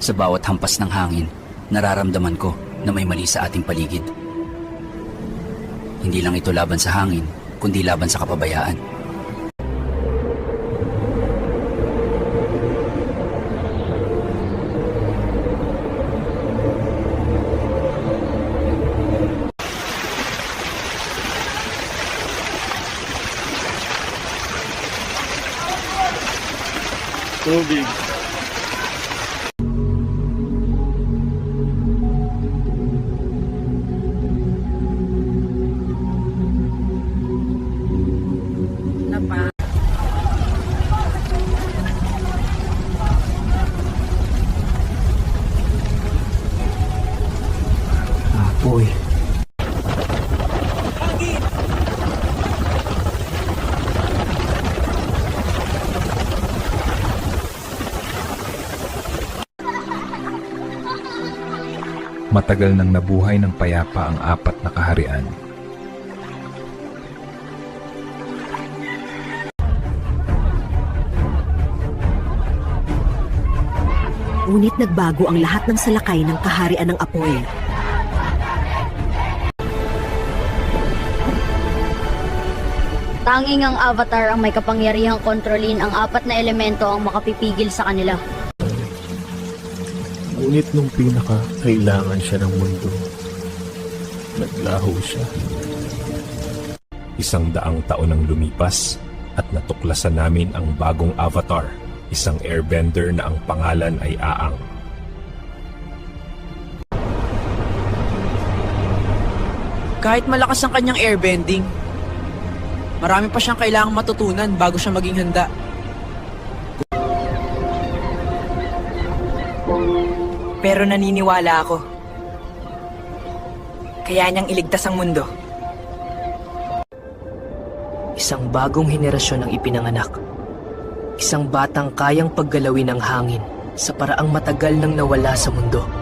Sa bawat hampas ng hangin, nararamdaman ko na may mali sa ating paligid. Hindi lang ito laban sa hangin, kundi laban sa kapabayaan. Tubig. Apoy. Matagal nang nabuhay ng payapa ang apat na kaharian. Ngunit nagbago ang lahat ng salakay ng kaharian ng apoy. Tanging ang avatar ang may kapangyarihang kontrolin ang apat na elemento ang makapipigil sa kanila. Ngunit nung pinaka kailangan siya ng mundo, naglaho siya. Isang daang taon ang lumipas at natuklasan namin ang bagong avatar, isang airbender na ang pangalan ay Aang. Kahit malakas ang kanyang airbending, marami pa siyang kailangang matutunan bago siya maging handa. Pero naniniwala ako. Kaya niyang iligtas ang mundo. Isang bagong henerasyon ang ipinanganak. Isang batang kayang paggalawin ng hangin sa paraang matagal nang nawala sa mundo.